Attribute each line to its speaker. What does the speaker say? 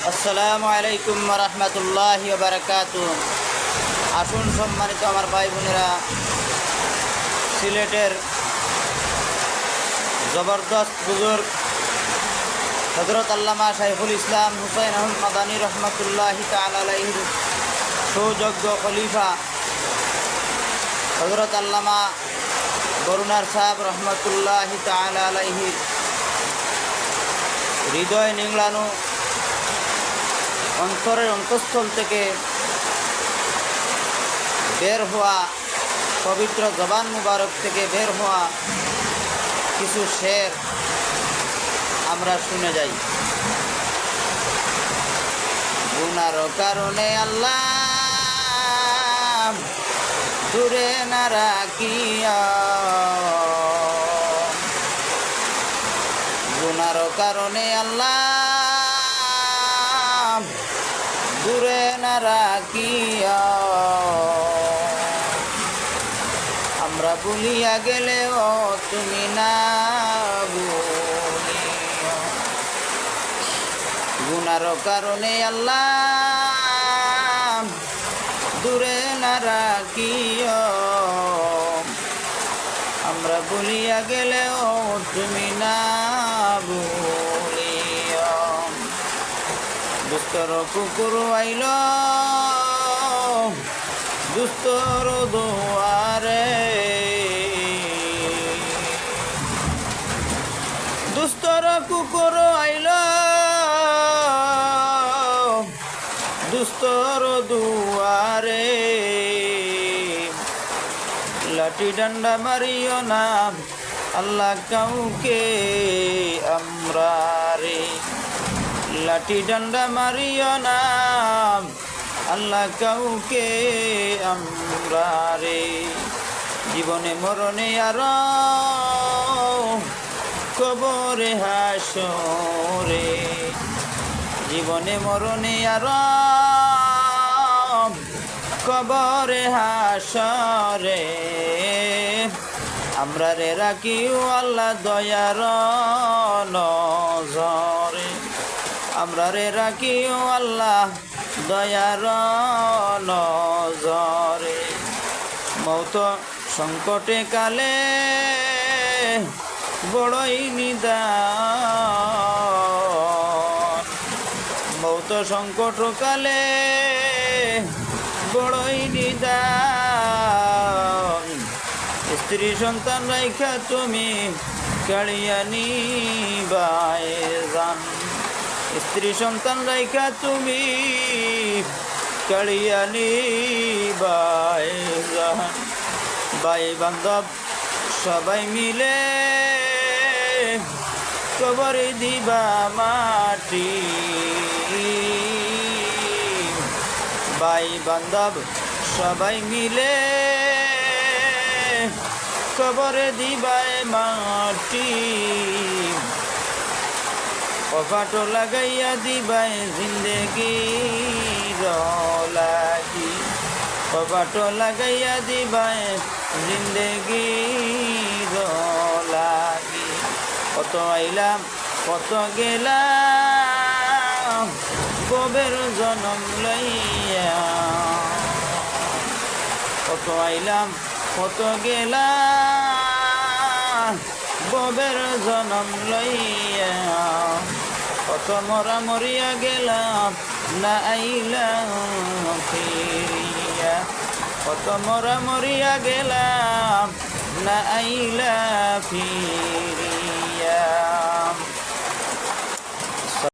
Speaker 1: আসসালামু আলাইকুম রহমতুল্লাহ বারকাত আসুন সম্মানিত আমার ভাই বোনেরা, সিলেটের জবরদস্ত বুজুর্গ হজরত আল্লামা শাইফুল ইসলাম হুসাইন আহমদ মাদানী রহমতুল্লাহ তালাহির সৌযোগ্য খলিফা হজরত আল্লামা করুণার সাহেব রহমতুল্লাহ তালাহির হৃদয় নিংড়ানো অন্তরের অন্তঃস্থল থেকে বের হওয়া পবিত্র জবান মুবারক থেকে বের হওয়া কিছু শের আমরা শুনে যাই। গুনার কারণে আল্লাহ দূরে না রাখিয়া গুনার কারণে আল্লাহ দূরে না রাখিয়া। আমরা ভুলিয়া গেলেও তুমি না গুনার কারণে আল্লাহ দূরে না রাখিও আমরা ভুলিয়া গেলেও তুমি না দুস্তর কুকুর আইল। দুস্তর দুয়ারে। দুস্তর কুকুর আইল। দুস্তর দুয়ারে। লাঠি ডান্ডা মারিও না, আল্লাহ কাউকে, আমরা রে। লাঠি ডান্ডা মারিও না। আল্লাহ কাউকে আমরা রে। জীবনে মরণে আর কবরে হাসরে জীবনে মরণে আর কবরে হাসরে আমরা রে রাখিও আল্লাহ দয়ার নজরে। আমরা রে রাখিও আল্লাহ দয়ার নজরে। মৌত সংকটে কালে বড়ই নিদান। মৌত সংকট কালে বড়ই নিদান। স্ত্রী সন্তান রাইখা তুমি কালিয়ানি বায়জান স্ত্রী সন্তান রাইখা তুমি কালিয়ানি বায়জান বাই বান্ধব সবাই মিলে কবরে দিবা মাটি। বাই বান্ধব সবাই মিলে কবরে দিবায় মাটি। কপাট লাগাইয়া দিবাই জিন্দেগি লাগি কপাট লাগাইয়া দিবাই জিন্দেগি লাগি কত আইলাম, কত গেলাম, কবের জনম লইয়া। কত আইলাম, কত গেলাম ববের জনম লইয়া। কত মরা মরিয়া গেলাম না আইলাম ফিরিয়া। কত মরা মরিয়া গেলাম না আইলা ফিরিয়া।